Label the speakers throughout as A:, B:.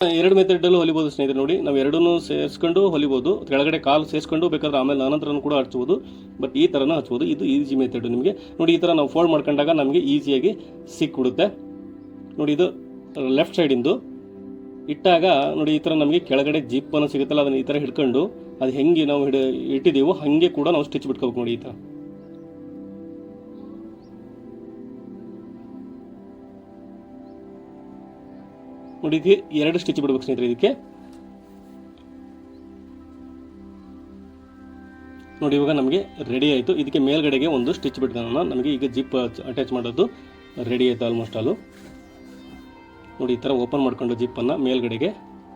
A: ಎರಡು ಮೆಥಡಲ್ಲೂ ಹೊಲಿಬೋದು ಸ್ನೇಹಿತರೆ ನೋಡಿ. ನಾವು ಎರಡನ್ನೂ ಸೇರಿಸ್ಕೊಂಡು ಹೊಲಿಬೋದು. ಕೆಳಗಡೆ ಕಾಲು ಸೇರಿಸ್ಕೊಂಡು ಬೇಕಾದ್ರೆ ಆಮೇಲೆ ಅನಂತರನೂ ಕೂಡ ಹಚ್ಬೋದು. ಬಟ್ ಈ ಥರನೂ ಹಚ್ಬೋದು. ಇದು ಈಸಿ ಮೆಥಡ್ ನಿಮಗೆ. ನೋಡಿ ಈ ಥರ ನಾವು ಫೋಲ್ಡ್ ಮಾಡ್ಕೊಂಡಾಗ ನಮಗೆ ಈಸಿಯಾಗಿ ಸಿಕ್ಬಿಡುತ್ತೆ. ನೋಡಿ ಇದು ಲೆಫ್ಟ್ ಸೈಡಿಂದು. ಇಟ್ಟಾಗ ನೋಡಿ ಈ ಥರ ನಮಗೆ ಕೆಳಗಡೆ ಜಿಪ್ಪನ್ನು ಸಿಗುತ್ತಲ್ಲ ಅದನ್ನು ಈ ಥರ ಹಿಡ್ಕೊಂಡು ಅದು ಹೆಂಗೆ ನಾವು ಹಿಡ, ಇಟ್ಟಿದ್ದೀವೋ ಹಾಗೆ ಕೂಡ ನಾವು ಸ್ಟಿಚ್ ಬಿಟ್ಕೋಬೇಕು ನೋಡಿ ಈ ಥರ ನೋಡಿ ಇದಕ್ಕೆ ಎರಡು ಸ್ಟಿಚ್ ಬಿಡ್ಬೇಕು ಸ್ನೇಹಿತರೆ ಇದಕ್ಕೆ. ನೋಡಿ, ಇವಾಗ ನಮಗೆ ರೆಡಿ ಆಯಿತು. ಇದಕ್ಕೆ ಮೇಲ್ಗಡೆಗೆ ಒಂದು ಸ್ಟಿಚ್ ಬಿಟ್ಕೊಳ್ಳೋಣ. ನಮಗೆ ಈಗ ಜಿಪ್ ಅಟ್ಯಾಚ್ ಮಾಡೋದು ರೆಡಿ ಆಯಿತು ಆಲ್ಮೋಸ್ಟ್ ಆಲು ನೋಡಿ, ಈ ಥರ ಓಪನ್ ಮಾಡ್ಕೊಂಡು ಜಿಪ್ಪನ್ನು ಮೇಲ್ಗಡೆಗೆ.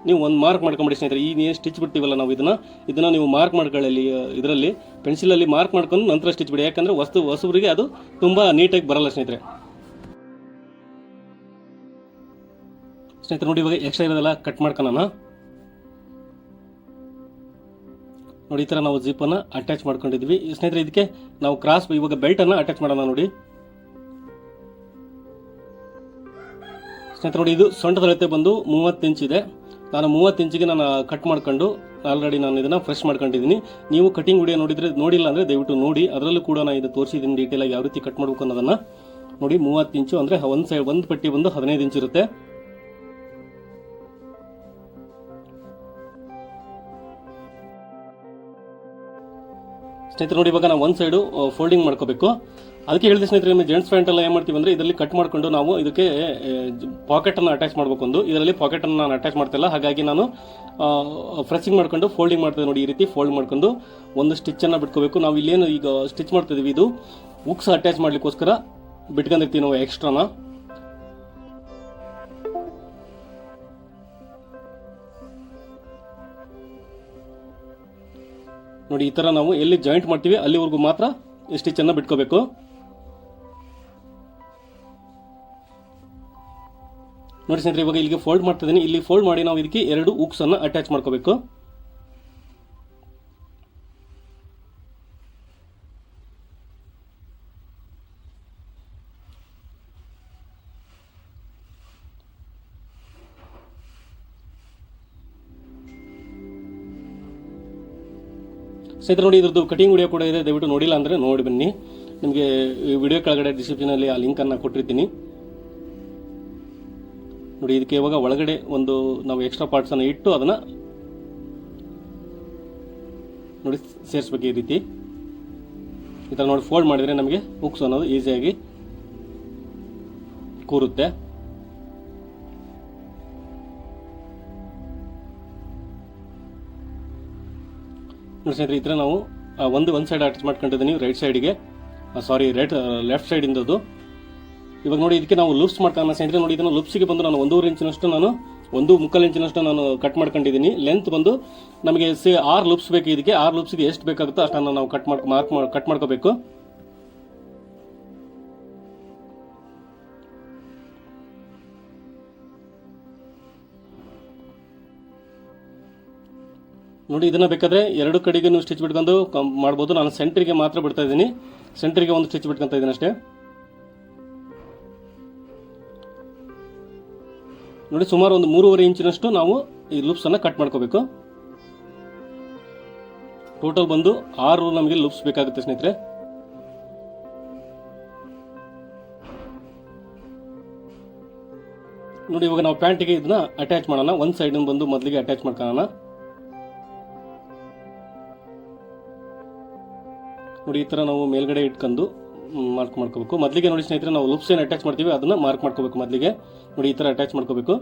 A: ನೀವು ಒಂದು ಮಾರ್ಕ್ ಮಾಡ್ಕೊಂಬಿಡಿ ಸ್ನೇಹಿತರೆ. ಈ ನೀವು ಸ್ಟಿಚ್ ಬಿಡ್ತೀವಲ್ಲ ನಾವು ಇದನ್ನು. ಇದನ್ನು ನೀವು ಮಾರ್ಕ್ ಮಾಡ್ಕೊಳ್ಳಿ ಇದರಲ್ಲಿ ಪೆನ್ಸಿಲಲ್ಲಿ ಮಾರ್ಕ್ ಮಾಡ್ಕೊಂಡು ನಂತರ ಸ್ಟಿಚ್ ಬಿಡಿ. ಯಾಕಂದರೆ ವಸ್ತು ಹೊಸಬರಿಗೆ ಅದು ತುಂಬ ನೀಟಾಗಿ ಬರಲ್ಲ ಸ್ನೇಹಿತರೆ. ಸ್ನೇಹಿತರೆ, ನೋಡಿ ಇವಾಗ ಎಕ್ಸ್ಟ್ರಾ ಇರೋದೆಲ್ಲ ಕಟ್ ಮಾಡ್ಕೊಳ್ಳೋಣ ನೋಡಿ ಈ ಥರ ನಾವು ಜಿಪ್ಪನ್ನು ಅಟ್ಯಾಚ್ ಮಾಡ್ಕೊಂಡಿದ್ವಿ. ಸ್ನೇಹಿತರೆ, ಇದಕ್ಕೆ ನಾವು ಕ್ರಾಸ್ ಇವಾಗ ಬೆಲ್ಟನ್ನು ಅಟ್ಯಾಚ್ ಮಾಡೋಣ ನೋಡಿ. ಸ್ನೇಹಿತರೆ, ನೋಡಿ ಇದು ಸೊಂಟದ ಬಂದು ಮೂವತ್ತು ಇಂಚ್ ಇದೆ. ನಾನು ಮೂವತ್ತು ಇಂಚಿಗೆ ನಾನು ಕಟ್ ಮಾಡ್ಕೊಂಡು ಆಲ್ರೆಡಿ ನಾನು ಇದನ್ನು ಫ್ರೆಶ್ ಮಾಡ್ಕೊಂಡಿದ್ದೀನಿ. ನೀವು ಕಟಿಂಗ್ ವಿಡಿಯೋ ನೋಡಿದರೆ, ನೋಡಿಲ್ಲ ಅಂದರೆ ದಯವಿಟ್ಟು ನೋಡಿ. ಅದರಲ್ಲೂ ಕೂಡ ನಾನು ಇದು ತೋರಿಸಿದ್ದೀನಿ ಡೀಟೇಲಾಗಿ ಯಾವ ರೀತಿ ಕಟ್ ಮಾಡಬೇಕು ಅನ್ನೋದನ್ನು. ನೋಡಿ ಮೂವತ್ತು ಇಂಚು ಅಂದರೆ ಒಂದು ಸೈಡ್ ಒಂದು ಪಟ್ಟಿ ಬಂದು ಹದಿನೈದು ಇಂಚ್ ಇರುತ್ತೆ. ಸ್ನೇಹಿತರೆ ನೋಡಿ, ಇವಾಗ ನಾವು ಒಂದು ಸೈಡು ಫೋಲ್ಡಿಂಗ್ ಮಾಡ್ಕೋಬೇಕು. ಅದಕ್ಕೆ ಹೇಳಿದೆ ಸ್ನೇಹಿತರೆ ನಿಮ್ಮ ಜೆಂಟ್ಸ್ ಪ್ಯಾಂಟ್ ಎಲ್ಲ ಏನು ಮಾಡ್ತೀವಿ ಅಂದರೆ, ಇದರಲ್ಲಿ ಕಟ್ ಮಾಡ್ಕೊಂಡು ನಾವು ಇದಕ್ಕೆ ಪಾಕೆಟನ್ನು ಅಟ್ಯಾಚ್ ಮಾಡ್ಬೇಕು ಒಂದು ಇದರಲ್ಲಿ ಪಾಕೆಟನ್ನು ನಾನು ಅಟ್ಯಾಚ್ ಮಾಡ್ತಿಲ್ಲ. ಹಾಗಾಗಿ ನಾನು ಫ್ರೆಶಿಂಗ್ ಮಾಡ್ಕೊಂಡು ಫೋಲ್ಡಿಂಗ್ ಮಾಡ್ತೇವೆ ನೋಡಿ, ಈ ರೀತಿ ಫೋಲ್ಡ್ ಮಾಡ್ಕೊಂಡು ಒಂದು ಸ್ಟಿಚ್ಚನ್ನು ಬಿಟ್ಕೋಬೇಕು. ನಾವು ಇಲ್ಲೇನು ಈಗ ಸ್ಟಿಚ್ ಮಾಡ್ತಿದ್ದೀವಿ. ಇದು ಉಕ್ಸ್ ಅಟ್ಯಾಚ್ ಮಾಡ್ಲಿಕ್ಕೋಸ್ಕರ ಬಿಟ್ಕೊಂಡಿರ್ತೀವಿ ನಾವು ಎಕ್ಸ್ಟ್ರಾನ ನೋಡಿ, ಈ ಥರ ನಾವು ಎಲ್ಲಿ ಜಾಯಿಂಟ್ ಮಾಡ್ತೀವಿ, ಅಲ್ಲಿವರೆಗೂ ಮಾತ್ರ ಸ್ಟಿಚ್ಚನ್ನು ಬಿಟ್ಕೋಬೇಕು. ನೋಡಿ ಸ್ನೇಹಿತರೆ, ಇವಾಗ ಇಲ್ಲಿಗೆ ಫೋಲ್ಡ್ ಮಾಡ್ತಿದ್ದೀನಿ ಇಲ್ಲಿ ಫೋಲ್ಡ್ ಮಾಡಿ ನಾವು ಇದಕ್ಕೆ ಎರಡು ಉಕ್ಸ್ ಅನ್ನ ಅಟ್ಯಾಚ್ ಮಾಡ್ಕೋಬೇಕು. ಸ್ನೇಹಿತರೆ ನೋಡಿ ಇದ್ರದ್ದು ಕಟಿಂಗ್ ವಿಡಿಯೋ ಕೂಡ ಇದೆ, ದಯವಿಟ್ಟು ನೋಡಿಲ್ಲ ಅಂದರೆ ನೋಡಿ ಬನ್ನಿ. ನಿಮಗೆ ವಿಡಿಯೋ ಕೆಳಗಡೆ ಡಿಸ್ಕ್ರಿಪ್ಷನಲ್ಲಿ ಆ ಲಿಂಕನ್ನು ಕೊಟ್ಟಿರ್ತೀನಿ. ನೋಡಿ, ಇದಕ್ಕೆ ಇವಾಗ ಒಳಗಡೆ ಒಂದು ನಾವು ಎಕ್ಸ್ಟ್ರಾ ಪಾರ್ಟ್ಸನ್ನು ಇಟ್ಟು ಅದನ್ನು ನೋಡಿ ಸೇರಿಸ್ಬೇಕು ಈ ರೀತಿ. ಈ ಥರ ನೋಡಿ ಫೋಲ್ಡ್ ಮಾಡಿದರೆ ನಮಗೆ ಹುಕ್ಸ್ ಅನ್ನೋದು ಈಸಿಯಾಗಿ ಕೂರುತ್ತೆ. ನೋಡಿ ಸ್ನೇಹಿತರೆ, ಇದ್ರೆ ನಾವು ಒಂದು ಒಂದು ಸೈಡ್ ಅಟ್ಯಾಚ್ ಮಾಡ್ಕೊಂಡಿದ್ದೀನಿ ರೈಟ್ ಸೈಡಿಗೆ ಸಾರಿ ರೈಟ್ ಲೆಫ್ಟ್ ಸೈಡಿಂದದು ಇವಾಗ ನೋಡಿ, ಇದಕ್ಕೆ ನಾವು ಲೂಪ್ಸ್ ಮಾಡ್ತಾ ಸ್ನೇಹಿತರೆ, ನೋಡಿ, ಇದನ್ನು ಲೂಪ್ಸಿಗೆ ಬಂದು ನಾನು ಒಂದೂವರೆ ಇಂಚಿನಷ್ಟು ನಾನು, ಒಂದು ಮುಕ್ಕಾಲು ಇಂಚಿನಷ್ಟು ನಾನು ಕಟ್ ಮಾಡ್ಕೊಂಡಿದ್ದೀನಿ. ಲೆಂತ್ ಬಂದು ನಮಗೆ ಸಿ ಆರು ಲೂಪ್ಸ್ ಬೇಕು, ಇದಕ್ಕೆ. ಆರು ಲೂಪ್ಸ್ಗೆ ಎಷ್ಟು ಬೇಕಾಗುತ್ತೋ ಅಷ್ಟನ್ನು ನಾವು ಕಟ್ ಮಾಡ್ಕೊ ಮಾರ್ಕ್ ಕಟ್ ಮಾಡ್ಕೋಬೇಕು. ನೋಡಿ, ಇದನ್ನ ಬೇಕಾದ್ರೆ ಎರಡು ಕಡೆಗೆ ನೀವು ಸ್ಟಿಚ್ ಬಿಟ್ಕೊಂಡು ಮಾಡ್ಬೋದು. ನಾನು ಸೆಂಟ್ರಿಗೆ ಮಾತ್ರ ಬಿಡ್ತಾ ಇದ್ದೀನಿ. ಸೆಂಟ್ರಿಗೆ ಒಂದು ಸ್ಟಿಚ್ ಬಿಟ್ಕೊಂತ ಇದ್ದೀನಿ ಅಷ್ಟೇ. ನೋಡಿ, ಸುಮಾರು ಒಂದು ಮೂರುವರೆ ಇಂಚಿನಷ್ಟು ನಾವು ಈ ಲೂಪ್ಸ್ ಅನ್ನ ಕಟ್ ಮಾಡ್ಕೋಬೇಕು. ಟೋಟಲ್ ಬಂದು ಆರು ನಮಗೆ ಲೂಪ್ಸ್ ಬೇಕಾಗುತ್ತೆ ಸ್ನೇಹಿತರೆ. ನೋಡಿ, ಇವಾಗ ನಾವು ಪ್ಯಾಂಟಿಗೆ ಇದನ್ನ ಅಟ್ಯಾಚ್ ಮಾಡೋಣ. ಒಂದು ಸೈಡ್ ಬಂದು ಮೊದಲಿಗೆ ಅಟ್ಯಾಚ್ ಮಾಡ್ಕೊಳ್ಳೋಣ. ನೋಡಿ, ಈ ಥರ ನಾವು ಮೇಲ್ಗಡೆ ಇಟ್ಕೊಂಡು ಮಾರ್ಕ್ ಮಾಡ್ಕೋಬೇಕು. ಮೊದಲಿಗೆ ನೋಡಿ ಸ್ನೇಹಿತರೆ, ನಾವು ಲುಪ್ಸ್ ಏನು ಅಟ್ಯಾಚ್ ಮಾಡ್ತೀವಿ, ಅದನ್ನ ಮಾರ್ಕ್ ಮಾಡ್ಕೋಬೇಕು ಮೊದಲಿಗೆ. ನೋಡಿ, ಈ ಥರ ಅಟ್ಯಾಚ್ ಮಾಡ್ಕೋಬೇಕು.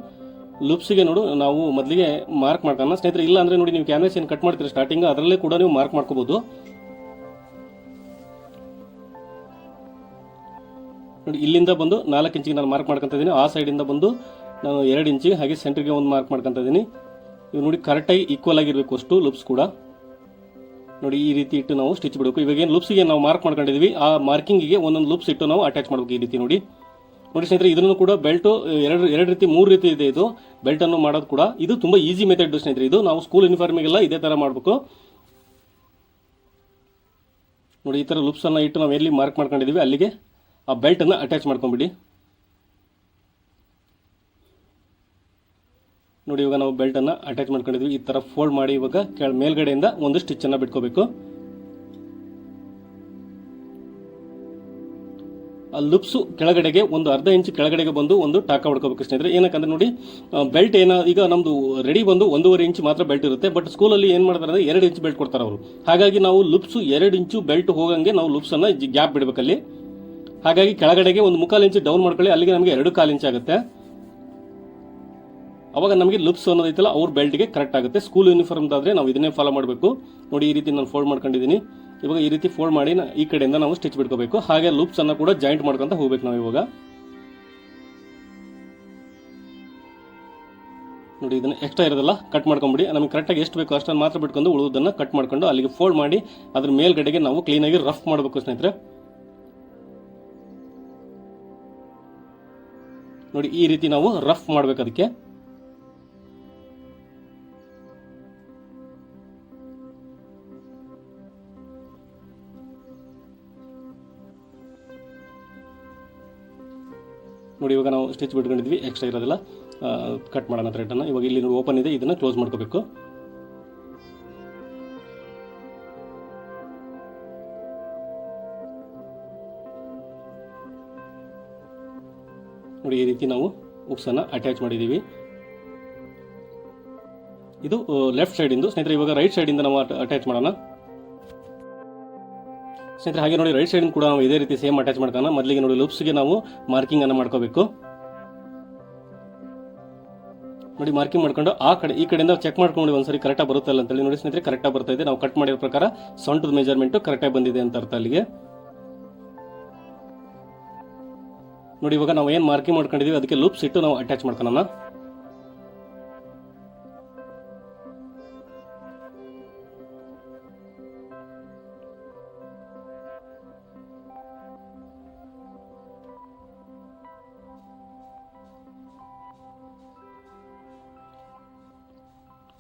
A: ಲುಪ್ಸಿಗೆ ನೋಡು, ನಾವು ಮೊದಲಿಗೆ ಮಾರ್ಕ್ ಮಾಡ್ಕೋಣ ಸ್ನೇಹಿತರೆ, ಇಲ್ಲ ಅಂದರೆ ನೋಡಿ, ನೀವು ಕ್ಯಾನ್ವಸ್ ಏನು ಕಟ್ ಮಾಡ್ತೀರಿ ಸ್ಟಾರ್ಟಿಂಗ್ ಅದರಲ್ಲೇ ಕೂಡ ನೀವು ಮಾರ್ಕ್ ಮಾಡ್ಕೋಬೋದು. ನೋಡಿ, ಇಲ್ಲಿಂದ ಬಂದು ನಾಲ್ಕು ಇಂಚಿಗೆ ನಾನು ಮಾರ್ಕ್ ಮಾಡ್ಕೊತ ಇದ್ದೀನಿ ಆ ಸೈಡಿಂದ ಬಂದು ನಾನು ಎರಡು ಇಂಚಿಗೆ ಹಾಗೆ ಸೆಂಟ್ರಿಗೆ ಒಂದು ಮಾರ್ಕ್ ಮಾಡ್ಕೊತ ಇದ್ದೀನಿ ಇವು ನೋಡಿ ಕರೆಕ್ಟಾಗಿ ಈಕ್ವಲ್ ಆಗಿರಬೇಕು ಅಷ್ಟು ಲುಪ್ಸ್ ಕೂಡ. ನೋಡಿ, ಈ ರೀತಿ ಇಟ್ಟು ನಾವು ಸ್ಟಿಚ್ ಬಿಡಬೇಕು. ಇವಾಗ ಏನು ಲುಪ್ಸಿಗೆ ನಾವು ಮಾರ್ಕ್ ಮಾಡ್ಕೊಂಡಿದ್ವಿ, ಆ ಮಾರ್ಕಿಂಗಿಗೆ ಒಂದೊಂದು ಲುಪ್ಸ್ ಇಟ್ಟು ನಾವು ಅಟ್ಯಾಚ್ ಮಾಡಬೇಕು ಈ ರೀತಿ ನೋಡಿ. ನೋಡಿ ಸ್ನೇಹಿತರೆ ಇದನ್ನು ಕೂಡ ಬೆಲ್ಟು ಎರಡು ಎರಡು ರೀತಿ, ಮೂರು ರೀತಿ ಇದೆ ಇದು. ಬೆಲ್ಟನ್ನು ಮಾಡೋದು ಕೂಡ ಇದು ತುಂಬ ಈಸಿ ಮೆಥಡ್ ಸ್ನೇಹಿತರೆ ಇದು. ನಾವು ಸ್ಕೂಲ್ ಯೂನಿಫಾರ್ಮಿಗೆಲ್ಲ ಇದೇ ಥರ ಮಾಡಬೇಕು. ನೋಡಿ, ಈ ಥರ ಲುಪ್ಸನ್ನು ಇಟ್ಟು ನಾವು ಎಲ್ಲಿ ಮಾರ್ಕ್ ಮಾಡ್ಕೊಂಡಿದ್ದೀವಿ ಅಲ್ಲಿಗೆ ಆ ಬೆಲ್ಟನ್ನು ಅಟ್ಯಾಚ್ ಮಾಡ್ಕೊಂಬಿಡಿ. ನೋಡಿ, ಇವಾಗ ನಾವು ಬೆಲ್ಟನ್ನು ಅಟ್ಯಾಚ್ ಮಾಡ್ಕೊಂಡಿದ್ವಿ. ಈ ಥರ ಫೋಲ್ಡ್ ಮಾಡಿ ಇವಾಗ ಕೆಳ, ಮೇಲ್ಗಡೆಯಿಂದ ಒಂದು ಸ್ಟಿಚ್ಚನ್ನು ಬಿಟ್ಕೋಬೇಕು. ಆ ಲುಪ್ಸು ಕೆಳಗಡೆಗೆ ಒಂದು ಅರ್ಧ ಇಂಚ್ ಕೆಳಗಡೆಗೆ ಬಂದು ಒಂದು ಟಾಕ ಹೊಡ್ಕೋಬೇಕು ಸ್ನೇಹಿತರೆ. ಏನಕ್ಕಂದ್ರೆ ನೋಡಿ ಬೆಲ್ಟ್ ಏನ, ಈಗ ನಮ್ದು ರೆಡಿ ಬಂದು ಒಂದೂವರೆ ಇಂಚ್ ಮಾತ್ರ ಬೆಲ್ಟ್ ಇರುತ್ತೆ. ಬಟ್ ಸ್ಕೂಲಲ್ಲಿ ಏನು ಮಾಡ್ತಾರೆ ಅಂದರೆ ಎರಡು ಇಂಚ್ ಬೆಲ್ಟ್ ಕೊಡ್ತಾರೆ ಅವರು. ಹಾಗಾಗಿ ನಾವು ಲುಪ್ಸು ಎರಡು ಇಂಚು ಬೆಲ್ಟ್ ಹೋಗಂಗೆ ನಾವು ಲುಪ್ಸನ್ನು ಗ್ಯಾಪ್ ಬಿಡಬೇಕಲ್ಲಿ. ಹಾಗಾಗಿ ಕೆಳಗಡೆಗೆ ಒಂದು ಮುಕ್ಕಾಲು ಇಂಚು ಡೌನ್ ಮಾಡ್ಕೊಳ್ಳಿ. ಅಲ್ಲಿಗೆ ನಮಗೆ ಎರಡು ಕಾಲು ಇಂಚ್ ಆಗುತ್ತೆ. ಅವಾಗ ನಮಗೆ ಲುಪ್ಸ್ ಅನ್ನೋದೈತಲ್ಲ, ಅವ್ರ ಬೆಲ್ಟ್ಗೆ ಕರೆಕ್ಟ್ ಆಗುತ್ತೆ. ಸ್ಕೂಲ್ ಯೂನಿಫಾರ್ಮ್ದಾದ್ರೆ ನಾವು ಇದನ್ನೇ ಫಾಲೋ ಮಾಡಬೇಕು. ನೋಡಿ, ಈ ರೀತಿ ನಾನು ಫೋಲ್ಡ್ ಮಾಡ್ಕೊಂಡಿದ್ದೀನಿ. ಇವಾಗ ಈ ರೀತಿ ಫೋಲ್ಡ್ ಮಾಡಿ ಈ ಕಡೆಯಿಂದ ನಾವು ಸ್ಟಿಚ್ ಬಿಟ್ಕೋಬೇಕು. ಹಾಗೆ ಲೂಪ್ಸ್ ಅನ್ನ ಕೂಡ ಜಾಯಿಂಟ್ ಮಾಡ್ಕೊಂತ ಹೋಗ್ಬೇಕು ನಾವು ಇವಾಗ. ನೋಡಿ, ಇದನ್ನ ಎಕ್ಸ್ಟ್ರಾ ಇರೋದಲ್ಲ ಕಟ್ ಮಾಡ್ಕೊಂಬಿಡಿ. ನಮಗೆ ಕರೆಕ್ಟಾಗಿ ಎಷ್ಟು ಬೇಕು ಅಷ್ಟನ್ನು ಮಾತ್ರ ಬಿಟ್ಕೊಂಡು ಉಳಿದನ್ನ ಕಟ್ ಮಾಡ್ಕೊಂಡು ಅಲ್ಲಿಗೆ ಫೋಲ್ಡ್ ಮಾಡಿ ಅದ್ರ ಮೇಲ್ಗಡೆಗೆ ನಾವು ಕ್ಲೀನಾಗಿ ರಫ್ ಮಾಡಬೇಕು ಸ್ನೇಹಿತರೆ. ನೋಡಿ, ಈ ರೀತಿ ನಾವು ರಫ್ ಮಾಡ್ಬೇಕು ಅದಕ್ಕೆ. ನೋಡಿ, ಇವಾಗ ನಾವು ಸ್ಟಿಚ್ ಬಿಟ್ಕೊಂಡಿದ್ವಿ ಎಕ್ಸ್ಟ್ರಾ ಇರೋದಿಲ್ಲ. ಕಟ್ ಮಾಡೋಣ ಥ್ರೆಡನ್ನು ಇವಾಗ ಇಲ್ಲಿ ನೋಡಿ ಓಪನ್ ಇದೆ, ಇದನ್ನು ಕ್ಲೋಸ್ ಮಾಡ್ಕೋಬೇಕು. ನೋಡಿ, ಈ ರೀತಿ ನಾವು ಉಕ್ಸನ್ನು ಅಟ್ಯಾಚ್ ಮಾಡಿದ್ದೀವಿ. ಇದು ಲೆಫ್ಟ್ ಸೈಡಿಂದು ಸ್ನೇಹಿತರೆ, ಇವಾಗ ರೈಟ್ ಸೈಡಿಂದ ನಾವು ಅಟ್ಯಾಚ್ ಮಾಡೋಣ. ಸ್ನೇಹಿತರೆ ಹಾಗೆ ನೋಡಿ ರೈಟ್ ಸೈಡ್ ಕೂಡ ನಾವು ಇದೇ ರೀತಿ ಸೇಮ್ ಅಟ್ಯಾಚ್ ಮಾಡ್ತಾನೆ. ಮೊದಲಿಗೆ ನೋಡಿ ಲೂಪ್ಸ್ಗೆ ನಾವು ಮಾರ್ಕಿಂಗ್ ಅನ್ನು ಮಾಡ್ಕೋಬೇಕು. ನೋಡಿ ಮಾರ್ಕಿಂಗ್ ಮಾಡ್ಕೊಂಡು ಆ ಕಡೆ, ಈ ಕಡೆಯಿಂದ ಚೆಕ್ ಮಾಡ್ಕೊಂಡು ಒಂದ್ಸರಿ ಕರೆಕ್ಟಾಗಿ ಬರುತ್ತಲ್ಲ ಅಂತೇಳಿ ನೋಡಿ ಸ್ನೇಹಿತರೆ ಕರೆಕ್ಟಾಗಿ ಬರ್ತಾ ಇದೆ. ನಾವು ಕಟ್ ಮಾಡಿರೋ ಪ್ರಕಾರ ಸೊಂಟದ ಮೆಜರ್ಮೆಂಟ್ ಕರೆಕ್ಟಾಗಿ ಬಂದಿದೆ ಅಂತ ಅರ್ಥ ಅಲ್ಲಿಗೆ. ನೋಡಿ ಇವಾಗ ನಾವು ಏನು ಮಾರ್ಕಿಂಗ್ ಮಾಡ್ಕೊಂಡಿದೀವಿ, ಅದಕ್ಕೆ ಲೂಪ್ಸ್ ಇಟ್ಟು ನಾವು ಅಟ್ಯಾಚ್ ಮಾಡ್ಕೊಳ್ಳೋಣ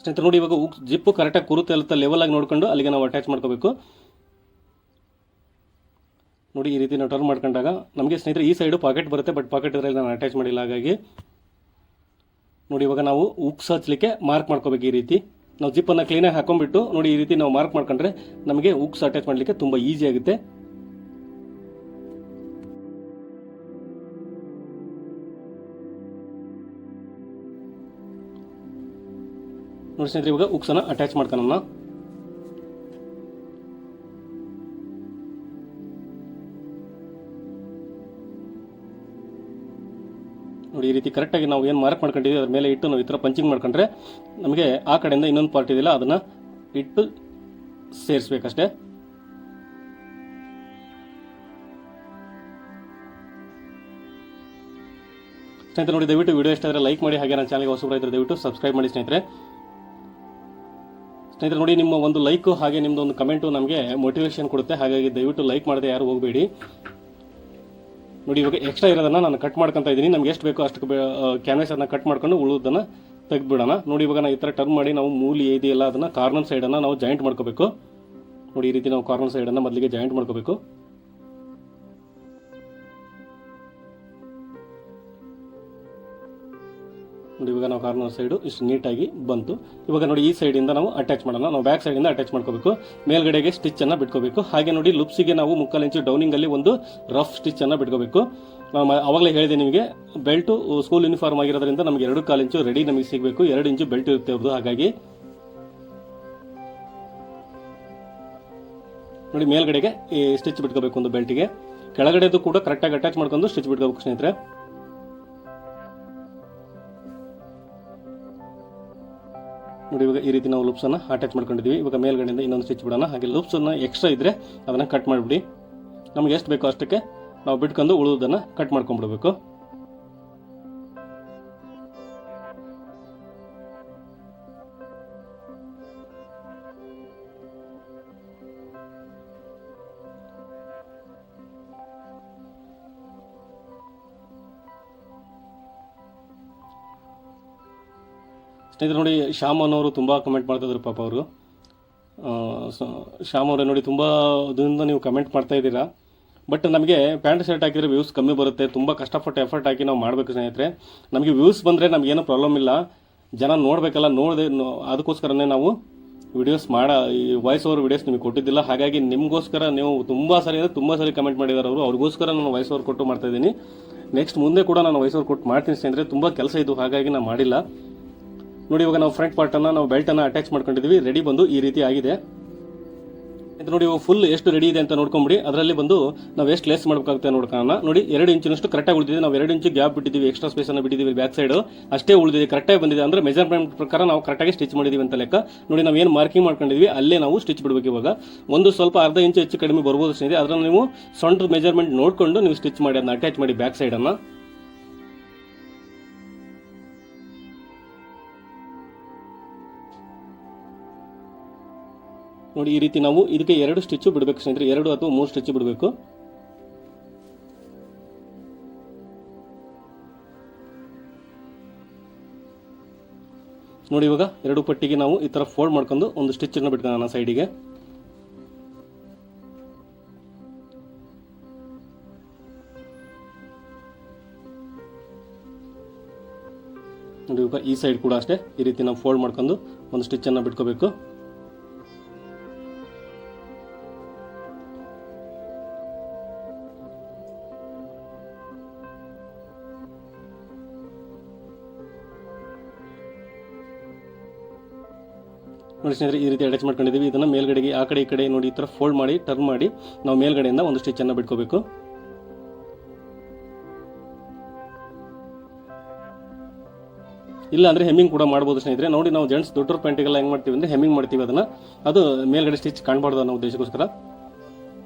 A: ಸ್ನೇಹಿತರೆ, ನೋಡಿ ಇವಾಗ ಜಿಪ್ಪು ಕರೆಕ್ಟಾಗಿ ಕೂರುತ್ತೆ ಅಂತ ಲೆವೆಲ್ ಆಗಿ ನೋಡ್ಕೊಂಡು ಅಲ್ಲಿಗೆ ನಾವು ಅಟ್ಯಾಚ್ ಮಾಡ್ಕೋಬೇಕು. ನೋಡಿ ಈ ರೀತಿ ನಾವು ಟರ್ನ್ ಮಾಡ್ಕೊಂಡಾಗ ನಮಗೆ ಸ್ನೇಹಿತರೆ, ಈ ಸೈಡು ಪಾಕೆಟ್ ಬರುತ್ತೆ ಬಟ್ ಪಾಕೆಟ್ ಇದರಲ್ಲಿ ನಾನು ಅಟ್ಯಾಚ್ ಮಾಡಿಲ್ಲ, ಹಾಗಾಗಿ ನೋಡಿ ಇವಾಗ ನಾವು ಉಕ್ಸ್ ಹಚ್ಚಲಿಕ್ಕೆ ಮಾರ್ಕ್ ಮಾಡ್ಕೋಬೇಕು ಈ ರೀತಿ. ನಾವು ಜಿಪ್ಪನ್ನು ಕ್ಲೀನಾಗಿ ಹಾಕೊಂಡ್ಬಿಟ್ಟು ನೋಡಿ ಈ ರೀತಿ ನಾವು ಮಾರ್ಕ್ ಮಾಡ್ಕೊಂಡ್ರೆ ನಮಗೆ ಉಕ್ಸ್ ಅಟ್ಯಾಚ್ ಮಾಡಲಿಕ್ಕೆ ತುಂಬ ಈಸಿ ಆಗುತ್ತೆ. ನೋಡಿ ಸ್ನೇಹಿತರೆ, ಇವಾಗ ಉಕ್ಸನ್ನು ಅಟ್ಯಾಚ್ ಮಾಡ್ಕೊಳ್ಳೋಣ ನೋಡಿ, ಈ ರೀತಿ ಕರೆಕ್ಟಾಗಿ ನಾವು ಏನು ಮಾರ್ಕ್ ಮಾಡ್ಕೊಂಡಿದ್ದೀವಿ ಅದ್ರ ಮೇಲೆ ಇಟ್ಟು ನಾವು ಈ ಥರ ಪಂಚಿಂಗ್ ಮಾಡ್ಕೊಂಡ್ರೆ ನಮಗೆ ಆ ಕಡೆಯಿಂದ ಇನ್ನೊಂದು ಪಾರ್ಟ್ ಇದೆಯಲ್ಲ ಅದನ್ನು ಇಟ್ಟು ಸೇರಿಸ್ಬೇಕಷ್ಟೇ. ಸ್ನೇಹಿತರೆ, ನೋಡಿ, ದಯವಿಟ್ಟು ವಿಡಿಯೋ ಇಷ್ಟ ಆದರೆ ಲೈಕ್ ಮಾಡಿ, ಹಾಗೆ ನನ್ನ ಚಾನಲ್ಗೆ ಹೊಸಬರ ಇದ್ದರೆ ದಯವಿಟ್ಟು ಸಬ್ಸ್ಕ್ರೈಬ್ ಮಾಡಿ ಸ್ನೇಹಿತರೆ. ಸ್ನೇಹಿತರೆ, ನೋಡಿ, ನಿಮ್ಮ ಒಂದು ಲೈಕು ಹಾಗೆ ನಿಮ್ಮದು ಒಂದು ಕಮೆಂಟು ನಮಗೆ ಮೋಟಿವೇಶನ್ ಕೊಡುತ್ತೆ. ಹಾಗಾಗಿ ದಯವಿಟ್ಟು ಲೈಕ್ ಮಾಡದೆ ಯಾರು ಹೋಗಬೇಡಿ. ನೋಡಿ, ಇವಾಗ ಎಕ್ಸ್ಟ್ರಾ ಇರೋದನ್ನ ನಾನು ಕಟ್ ಮಾಡ್ಕೊಂತ ಇದ್ದೀನಿ. ನಮ್ಗೆ ಎಷ್ಟು ಬೇಕೋ ಅಷ್ಟು ಕ್ಯಾನ್ವಸನ್ನು ಕಟ್ ಮಾಡ್ಕೊಂಡು ಉಳಿದನ್ನು ತೆಗೆದ್ಬಿಡೋಣ. ನೋಡಿ, ಇವಾಗ ನಾವು ಈ ಥರ ಟರ್ನ್ ಮಾಡಿ ನಾವು ಮೂಲಿ ಇದೆಯಲ್ಲ ಅದನ್ನು ಕಾರ್ನರ್ ಸೈಡನ್ನು ನಾವು ಜಾಯಿಂಟ್ ಮಾಡ್ಕೋಬೇಕು. ನೋಡಿ, ಈ ರೀತಿ ನಾವು ಕಾರ್ನರ್ ಸೈಡನ್ನು ಮೊದಲಿಗೆ ಜಾಯಿಂಟ್ ಮಾಡ್ಕೋಬೇಕು. ನೋಡಿ, ಇವಾಗ ನಾವು ಕಾರ್ನರ್ ಸೈಡು ಇಷ್ಟು ನೀಟಾಗಿ ಬಂತು. ಇವಾಗ ನೋಡಿ, ಈ ಸೈಡಿಂದ ನಾವು ಅಟ್ಯಾಚ್ ಮಾಡೋಣ. ನಾವು ಬ್ಯಾಕ್ ಸೈಡಿಂದ ಅಟ್ಯಾಚ್ ಮಾಡ್ಕೋಬೇಕು. ಮೇಲ್ಗಡೆಗೆ ಸ್ಟಿಚ್ಚನ್ನು ಬಿಟ್ಕೋಬೇಕು. ಹಾಗೆ ನೋಡಿ ಲುಪ್ಸಿಗೆ ನಾವು ಮುಕ್ಕಾಲು ಇಂಚು ಡೌನಿಂಗಲ್ಲಿ ಒಂದು ರಫ್ ಸ್ಟಿಚ್ಚನ್ನು ಬಿಟ್ಕೋಬೇಕು. ನಾವು ಮ- ಆವಾಗಲೇ ಹೇಳಿದೆ ನಿಮಗೆ ಬೆಲ್ಟು ಸ್ಕೂಲ್ ಯೂನಿಫಾರ್ಮ್ ಆಗಿರೋದ್ರಿಂದ ನಮಗೆ ಎರಡು ಕಾಲು ಇಂಚು ರೆಡಿ ನಮಗೆ ಸಿಗಬೇಕು. ಎರಡು ಇಂಚು ಬೆಲ್ಟ್ ಇರುತ್ತೆ ಅವ್ರದ್ದು ಹಾಗಾಗಿ. ನೋಡಿ, ಮೇಲ್ಗಡೆಗೆ ಈ ಸ್ಟಿಚ್ ಬಿಟ್ಕೋಬೇಕು ಒಂದು ಬೆಲ್ಟಿಗೆ ಕೆಳಗಡೆದು ಕೂಡ ಕರೆಕ್ಟಾಗಿ ಅಟ್ಯಾಚ್ ಮಾಡ್ಕೊಂಡು ಸ್ಟಿಚ್ ಬಿಟ್ಕೋಬೇಕು ಸ್ನೇಹಿತರೆ. ನೋಡಿ, ಇವಾಗ ಈ ರೀತಿ ನಾವು ಲೂಪ್ಸನ್ನು ಅಟ್ಯಾಚ್ ಮಾಡ್ಕೊಂಡಿದ್ದೀವಿ. ಇವಾಗ ಮೇಲ್ಗಡೆಯಿಂದ ಇನ್ನೊಂದು ಸ್ಟಿಚ್ ಬಿಡೋಣ. ಹಾಗೆ ಲೂಪ್ಸನ್ನು ಎಕ್ಸ್ಟ್ರಾ ಇದ್ದರೆ ಅದನ್ನು ಕಟ್ ಮಾಡಿಬಿಡಿ. ನಮಗೆ ಎಷ್ಟು ಬೇಕೋ ಅಷ್ಟಕ್ಕೆ ನಾವು ಬಿಟ್ಕೊಂಡು ಉಳಿದನ್ನು ಕಟ್ ಮಾಡ್ಕೊಂಡ್ಬಿಡ್ಬೇಕು. ಸ್ನೇಹಿತರೆ ನೋಡಿ, ಶ್ಯಾಮ್ ಅನ್ನೋರು ತುಂಬ ಕಮೆಂಟ್ ಮಾಡ್ತಿದ್ರು ಪಾಪ ಅವರು. ಶ್ಯಾಮ್ ಅವರೇ ನೋಡಿ, ತುಂಬ ಅದರಿಂದ ನೀವು ಕಮೆಂಟ್ ಮಾಡ್ತಾ ಇದ್ದೀರಾ. ಬಟ್ ನಮಗೆ ಪ್ಯಾಂಟ್ ಶರ್ಟ್ ಹಾಕಿದರೆ ವ್ಯೂಸ್ ಕಮ್ಮಿ ಬರುತ್ತೆ. ತುಂಬ ಕಷ್ಟಪಟ್ಟು ಎಫರ್ಟ್ ಹಾಕಿ ನಾವು ಮಾಡಬೇಕು ಸ್ನೇಹಿತರೆ. ನಮಗೆ ವ್ಯೂಸ್ ಬಂದರೆ ನಮಗೇನು ಪ್ರಾಬ್ಲಮ್ ಇಲ್ಲ. ಜನ ನೋಡಬೇಕಲ್ಲ, ನೋಡದೆ ಅದಕ್ಕೋಸ್ಕರನೇ ನಾವು ವಿಡಿಯೋಸ್ ಮಾಡ, ಈ ವಾಯ್ಸ್ ಓವರ್ ವಿಡಿಯೋಸ್ ನಿಮಗೆ ಕೊಟ್ಟಿದ್ದಿಲ್ಲ. ಹಾಗಾಗಿ ನಿಮಗೋಸ್ಕರ ನೀವು ತುಂಬ ಸರಿ ಅಂದರೆ ತುಂಬ ಸರಿ ಕಮೆಂಟ್ ಮಾಡಿದ್ದಾರೆ ಅವರು. ಅವ್ರಿಗೋಸ್ಕರ ನಾನು ವಾಯ್ಸ್ ಓವರ್ ಕೊಟ್ಟು ಮಾಡ್ತಾ ಇದ್ದೀನಿ. ನೆಕ್ಸ್ಟ್ ಮುಂದೆ ಕೂಡ ನಾನು ವಾಯ್ಸ್ ಓವರ್ ಕೊಟ್ಟು ಮಾಡ್ತೀನಿ ಸ್ನೇಹಿತರೆ. ತುಂಬ ಕೆಲಸ ಇದು. ಹಾಗಾಗಿ ನಾನು ಮಾಡಿಲ್ಲ. ನೋಡಿ, ಇವಾಗ ನಾವು ಫ್ರಂಟ್ ಪಾರ್ಟನ್ನು ನಾವು ಬೆಲ್ಟನ್ನು ಅಟ್ಯಾಚ್ ಮಾಡ್ಕೊಂಡಿದ್ದೀವಿ ರೆಡಿ ಬಂದು ಈ ರೀತಿ ಆಗಿದೆ. ಇದು ನೋಡಿ, ಇವಾಗ ಫುಲ್ ಎಷ್ಟು ರೆಡಿ ಇದೆ ಅಂತ ನೋಡ್ಕೊಂಬಿಡಿ. ಅದರಲ್ಲಿ ಬಂದು ನಾವು ಎಷ್ಟು ಲೆಸ್ ಮಾಡಬೇಕಾಗುತ್ತೆ ನೋಡ್ಕೊಳ್ಳೋಣ ನೋಡಿ, ಎರಡು ಇಂಚಿನಷ್ಟು ಕರೆಕ್ಟಾಗಿ ಉಳಿದಿದೆ. ನಾವು ಎರಡು ಇಂಚು ಗ್ಯಾಪ್ ಬಿಟ್ಟಿದ್ದೀವಿ ಎಕ್ಸ್ಟ್ರಾ ಸ್ಪೇಸ್ ಅನ್ನು ಬಿಟ್ಟಿದ್ದೀವಿ ಬ್ಯಾಕ್ ಸೈಡ್ ಅಷ್ಟೇ ಉಳಿದಿದೆ ಕರೆಕ್ಟಾಗಿ ಬಂದಿದೆ. ಅಂದ್ರೆ ಮೆಜರ್ಮೆಂಟ್ ಪ್ರಕಾರ ನಾವು ಕರೆಕ್ಟಾಗಿ ಸ್ಟಿಚ್ ಮಾಡಿದೀವಿ ಅಂತ ಲೆಕ್ಕ. ನೋಡಿ, ನಾವು ಏನು ಮಾರ್ಕಿಂಗ್ ಮಾಡ್ಕೊಂಡಿದ್ವಿ, ಅಲ್ಲೇ ನಾವು ಸ್ಟಿಚ್ ಬಿಡಬೇಕು ಇವಾಗ. ಒಂದು ಸ್ವಲ್ಪ ಅರ್ಧ ಇಂಚು ಹೆಚ್ಚು ಕಡಿಮೆ ಬರ್ಬೋದು ಸ್ನೇಹಿತರೆ. ಅದನ್ನು ನೀವು ಸೊಂಟದ ಮೆಜರ್ಮೆಂಟ್ ನೋಡಿಕೊಂಡು ನೀವು ಸ್ಟಿಚ್ ಮಾಡಿ, ಅದನ್ನ ಅಟ್ಯಾಚ್ ಮಾಡಿ ಬ್ಯಾಕ್ ಸೈಡನ್ನು ನೋಡಿ, ಈ ರೀತಿ ನಾವು ಇದಕ್ಕೆ ಎರಡು ಸ್ಟಿಚ್ಚು ಬಿಡಬೇಕು ಸ್ನೇಹಿತರೆ. ಎರಡು ಅಥವಾ ಮೂರು ಸ್ಟಿಚ್ ಬಿಡಬೇಕು. ನೋಡಿ, ಇವಾಗ ಎರಡು ಪಟ್ಟಿಗೆ ನಾವು ಈ ತರ ಫೋಲ್ಡ್ ಮಾಡ್ಕೊಂಡು ಒಂದು ಸ್ಟಿಚ್ ಅನ್ನು ಬಿಟ್ಕೊಳ್ಳೋಣ ಸೈಡಿಗೆ. ನೋಡಿ, ಇವಾಗ ಈ ಸೈಡ್ ಕೂಡ ಅಷ್ಟೇ ಈ ರೀತಿ ನಾವು ಫೋಲ್ಡ್ ಮಾಡ್ಕೊಂಡು ಒಂದು ಸ್ಟಿಚ್ ಅನ್ನ ಬಿಟ್ಕೋಬೇಕು. ನೋಡಿ ಸ್ನೇಹಿತರೆ, ಈ ರೀತಿ ಅಟ್ಯಾಚ್ ಮಾಡ್ಕೊಂಡಿದ್ದೀವಿ. ಇದನ್ನು ಮೇಲ್ಗಡೆಗೆ ಆ ಕಡೆ ಈ ಕಡೆ ನೋಡಿ, ಈ ಥರ ಫೋಲ್ಡ್ ಮಾಡಿ ಟರ್ನ್ ಮಾಡಿ, ನಾವು ಮೇಲ್ಗಡೆಯಿಂದ ಒಂದು ಸ್ಟಿಚ್ ಅನ್ನ ಬಿಟ್ಕೋಬೇಕು. ಇಲ್ಲ ಅಂದರೆ ಹೆಮ್ಮಿಂಗ್ ಕೂಡ ಮಾಡ್ಬೋದು ಸ್ನೇಹಿತರೆ. ನೋಡಿ ನಾವು ಜೆಂಟ್ಸ್ ದೊಡ್ಡ ಪ್ಯಾಂಟಿಗೆಲ್ಲ ಹೆಂಗೆ ಮಾಡ್ತೀವಿ ಅಂದರೆ ಹೆಮ್ಮಿಂಗ್ ಮಾಡ್ತೀವಿ ಅದನ್ನು. ಅದು ಮೇಲ್ಗಡೆ ಸ್ಟಿಚ್ ಕಾಣಬಾರ್ದು ಅನ್ನೋ ಉದ್ದೇಶಕ್ಕೋಸ್ಕರ.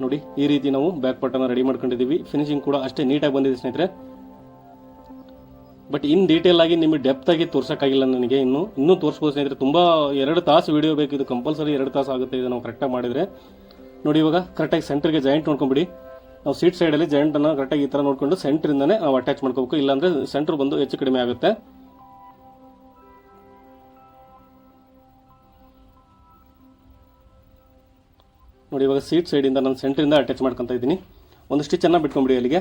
A: ನೋಡಿ, ಈ ರೀತಿ ನಾವು ಬ್ಯಾಕ್ ಪಾರ್ಟನ್ನ ರೆಡಿ ಮಾಡ್ಕೊಂಡಿದ್ದೀವಿ. ಫಿನಿಶಿಂಗ್ ಕೂಡ ಅಷ್ಟೇ ನೀಟಾಗಿ ಬಂದಿದೆ ಸ್ನೇಹಿತರೆ. ಬಟ್ ಇನ್ ಡೀಟೇಲ್ ಆಗಿ ನಿಮಗೆ ಡೆಪ್ತ್ ಆಗಿ ತೋರ್ಸಕ್ಕಾಗಿಲ್ಲ ನನಗೆ. ಇನ್ನು, ಇನ್ನೂ ತೋರಿಸ್ಬೋದು ಸ್ನೇಹಿತರೆ. ತುಂಬಾ ಎರಡು ತಾಸು ವಿಡಿಯೋ ಬೇಕು. ಇದು ಕಂಪಲ್ಸರಿ ಎರಡು ತಾಸು ಆಗುತ್ತೆ. ಇದು ನಾವು ಕರೆಕ್ಟಾಗಿ ಮಾಡಿದ್ರೆ. ನೋಡಿ ಇವಾಗ ಕರೆಕ್ಟಾಗಿ ಸೆಂಟ್ರಿಗೆ ಜಾಯಿಂಟ್ ನೋಡ್ಕೊಂಬಿಡಿ. ನಾವು ಸೀಟ್ ಸೈಡಲ್ಲಿ ಜಾಯಿಂಟನ್ನು ಕರೆಕ್ಟಾಗಿ ಈ ಥರ ನೋಡಿಕೊಂಡು ಸೆಂಟ್ರಿಂದನೇ ನಾವು ಅಟ್ಯಾಚ್ ಮಾಡ್ಕೋಬೇಕು. ಇಲ್ಲಾಂದರೆ ಸೆಂಟರ್ ಬಂದು ಹೆಚ್ಚು ಕಡಿಮೆ ಆಗುತ್ತೆ. ನೋಡಿ ಇವಾಗ ಸೀಟ್ ಸೈಡಿಂದ ನಾನು ಸೆಂಟ್ರಿಂದ ಅಟ್ಯಾಚ್ ಮಾಡ್ಕೊತಾ ಇದ್ದೀನಿ. ಒಂದು ಸ್ಟಿಚನ್ನು ಬಿಟ್ಕೊಂಬಿಡಿ ಅಲ್ಲಿಗೆ.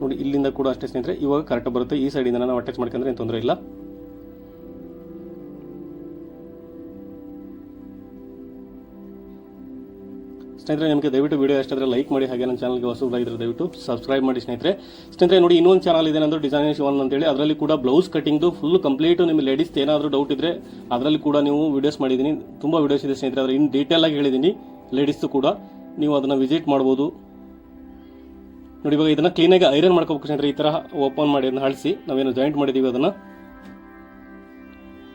A: ನೋಡಿ, ಇಲ್ಲಿಂದ ಕೂಡ ಅಷ್ಟೇ ಸ್ನೇಹಿತರೆ, ಇವಾಗ ಕರೆಕ್ಟ್ ಬರುತ್ತೆ. ಈ ಸೈಡಿಂದ ನಾವು ಅಟ್ಯಾಚ್ ಮಾಡ್ಕೊಂಡ್ರೆ ಏನು ತೊಂದರೆ ಇಲ್ಲ. ಸ್ನೇಹಿತರೆ, ನಿಮಗೆ ದಯವಿಟ್ಟು ವಿಡಿಯೋ ಎಷ್ಟಾದ್ರೆ ಲೈಕ್ ಮಾಡಿ, ಹಾಗೆ ನನ್ನ ಚಾನಲ್ಗೆ ಹೊಸಬರಾಗಿದ್ದರೆ ದಯವಿಟ್ಟು ಸಬ್ಸ್ಕ್ರೈಬ್ ಮಾಡಿ ಸ್ನೇಹಿತರೆ. ಸ್ನೇಹಿತರೆ, ನೋಡಿ, ಇನ್ನೊಂದು ಚಾನಲ್ ಇದೆ, ನಂದು ಡಿಸೈನ್ ಶಿವನ್ ಅಂತೇಳಿ. ಅದರಲ್ಲಿ ಕೂಡ ಬ್ಲೌಸ್ ಕಟಿಂಗ್ದು ಫುಲ್ ಕಂಪ್ಲೀಟ್ ನಿಮ್ಮ ಲೇಡೀಸ್ ಏನಾದರೂ ಡೌಟ್ ಇದ್ರೆ ಅದರಲ್ಲಿ ಕೂಡ ನೀವು ವಿಡಿಯೋಸ್ ಮಾಡಿದ್ದೀನಿ. ತುಂಬ ವೀಡಿಯೋಸ್ ಇದೆ ಸ್ನೇಹಿತರೆ, ಅದ್ರ ಇನ್ನು ಡೀಟೇಲ್ ಆಗಿ ಹೇಳಿದ್ದೀನಿ. ಲೇಡೀಸ್ದು ಕೂಡ. ನೀವು ಅದನ್ನು ವಿಸಿಟ್ ಮಾಡ್ಬೋದು. ನೋಡಿ, ಇವಾಗ ಇದನ್ನ ಕ್ಲೀನಾಗಿ ಐರನ್ ಮಾಡ್ಕೋಬೇಕು ಸ್ನೇಹಿತರೆ, ಈ ತರ ಓಪನ್ ಮಾಡಿ ಅದನ್ನ ಅಳಿಸಿ, ನಾವೇನು ಜಾಯಿಂಟ್ ಮಾಡಿದೀವಿ ಅದನ್ನ.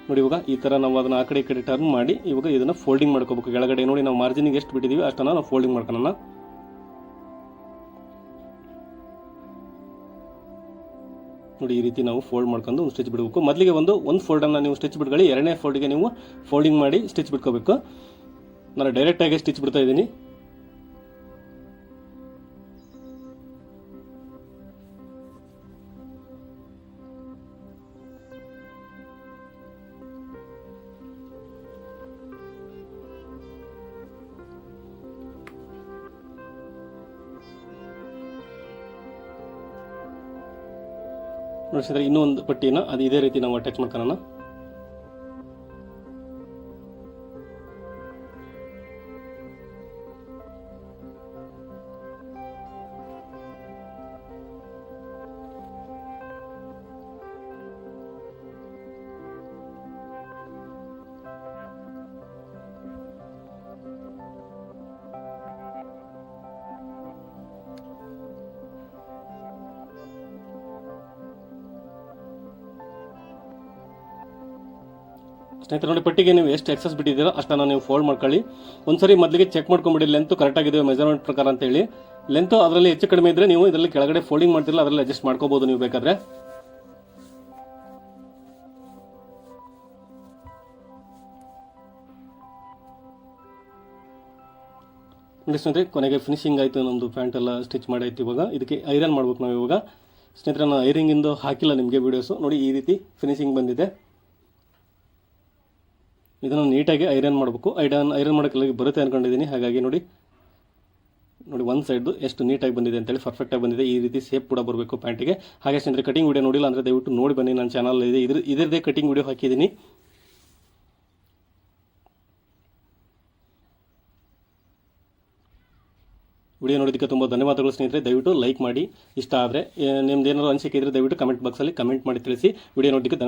A: ನೋಡಿ, ಇವಾಗ ಈ ತರ ನಾವು ಅದನ್ನ ಆ ಕಡೆ ಈ ಕಡೆ ಟರ್ನ್ ಮಾಡಿ, ಇವಾಗ ಇದನ್ನ ಫೋಲ್ಡಿಂಗ್ ಮಾಡ್ಕೋಬೇಕು. ಕೆಳಗಡೆ ನೋಡಿ, ನಾವು ಮಾರ್ಜಿನಿಗೆ ಎಷ್ಟು ಬಿಟ್ಟಿದೀವಿ, ಅಷ್ಟನ್ನ ನಾವು ಫೋಲ್ಡಿಂಗ್ ಮಾಡ್ಕೊಳ್ಳೋಣ. ನೋಡಿ, ಈ ರೀತಿ ನಾವು ಫೋಲ್ಡ್ ಮಾಡ್ಕೊಂಡು ಒಂದು ಸ್ಟಿಚ್ ಬಿಡಬೇಕು. ಮೊದಲಿಗೆ ಒಂದು ಒಂದು ಫೋಲ್ಡನ್ನು ನೀವು ಸ್ಟಿಚ್ ಬಿಟ್ಕೊಳ್ಳಿ, ಎರಡನೇ ಫೋಲ್ಡ್ಗೆ ನೀವು ಫೋಲ್ಡಿಂಗ್ ಮಾಡಿ ಸ್ಟಿಚ್ ಬಿಟ್ಕೋಬೇಕು. ನಾನು ಡೈರೆಕ್ಟಾಗಿ ಸ್ಟಿಚ್ ಬಿಡ್ತಾ ಇದ್ದೀನಿ. ಸ್ನೇಹಿತರೆ ಇನ್ನೂ ಒಂದು ಪಟ್ಟಿನ ಅದು ಇದೇ ರೀತಿ ನಾವು ಅಟ್ಯಾಚ್ ಮಾಡ್ಕೊಳ್ಳೋಣ. ಸ್ನೇಹಿತರೆ, ನೋಡಿ, ಪಟ್ಟಿಗೆ ನೀವು ಎಷ್ಟು ಎಕ್ಸಸ್ ಬಿಟ್ಟಿದ್ದೀರೋ ಅಷ್ಟನ್ನು ನೀವು ಫೋಲ್ಡ್ ಮಾಡ್ಕೊಳ್ಳಿ. ಒಂದ್ಸರಿ ಮೊದಲಿಗೆ ಚೆಕ್ ಮಾಡ್ಕೊಂಬಿಡಿ ಲೆಂತ್ ಕರೆಕ್ಟ್ ಆಗಿದೆ ಮೆಜರ್ಮೆಂಟ್ ಪ್ರಕಾರ ಅಂತ ಹೇಳಿ. ಲೆಂತ್ ಅದರಲ್ಲಿ ಹೆಚ್ಚು ಕಡಿಮೆ ಇದ್ರೆ ನೀವು ಇದರಲ್ಲಿ ಕೆಳಗಡೆ ಫೋಲ್ಡಿಂಗ್ ಮಾಡ್ತಿರಲ್ಲ, ಅದರಲ್ಲಿ ಅಡ್ಜಸ್ಟ್ ಮಾಡ್ಕೋಬಹುದು ನೀವು ಬೇಕಾದ್ರೆ. ನೋಡಿ ಸ್ನೇಹಿತರೆ, ಕೊನೆಗೆ ಫಿನಿಶಿಂಗ್ ಆಯಿತು ನಮ್ಮದು ಪ್ಯಾಂಟ್ ಎಲ್ಲ ಸ್ಟಿಚ್ ಮಾಡಿ ಆಯ್ತು ಇವಾಗ. ಇದಕ್ಕೆ ಐರನ್ ಮಾಡ್ಬೇಕು ನಾವು ಇವಾಗ ಸ್ನೇಹಿತರೆ, ನಾನು ಐರಿಂಗಿಂದು ಹಾಕಿಲ್ಲ ನಿಮಗೆ ವೀಡಿಯೋಸು ನೋಡಿ, ಈ ರೀತಿ ಫಿನಿಶಿಂಗ್ ಬಂದಿದೆ. ಇದನ್ನು ನೀಟಾಗಿ ಐರನ್ ಮಾಡಬೇಕು. ಐರನ್ ಐರನ್ ಮಾಡೋಕ್ಕೆ ಬರುತ್ತೆ ಅಂದ್ಕೊಂಡಿದ್ದೀನಿ ಹಾಗಾಗಿ ನೋಡಿ ನೋಡಿ ಒಂದು ಸೈಡ್ದು ಎಷ್ಟು ನೀಟಾಗಿ ಬಂದಿದೆ ಅಂತೇಳಿ ಪರ್ಫೆಕ್ಟಾಗಿ ಬಂದಿದೆ. ಈ ರೀತಿ ಸೇಪ್ ಕೂಡ ಬರಬೇಕು ಪ್ಯಾಂಟಿಗೆ ಹಾಗೆ ಸ್ನೇಹಿತರೆ ಕಟಿಂಗ್ ವೀಡಿಯೋ ನೋಡಿಲ್ಲ ಅಂದರೆ ದಯವಿಟ್ಟು ನೋಡಿ ಬನ್ನಿ. ನನ್ನ ಚಾನಲ್ ಇದೆ ಇದ್ರ ಇದರದೇ ಕಟಿಂಗ್ ವಿಡಿಯೋ ಹಾಕಿದ್ದೀನಿ. ವಿಡಿಯೋ ನೋಡೋದಕ್ಕೆ ತುಂಬ ಧನ್ಯವಾದಗಳು ಸ್ನೇಹಿತರೆ. ದಯವಿಟ್ಟು ಲೈಕ್ ಮಾಡಿ. ಇಷ್ಟ ಆದರೆ ನಿಮ್ದು ಏನಾದರೂ ಅನಿಸಿಕೆ ಇದ್ದರೆ ದಯವಿಟ್ಟು ಕಮೆಂಟ್ ಬಾಕ್ಸಲ್ಲಿ ಕಮೆಂಟ್ ಮಾಡಿ ತಿಳಿಸಿ. ವಿಡಿಯೋ ನೋಡೋದಕ್ಕೆ ಧನ್ಯವಾದ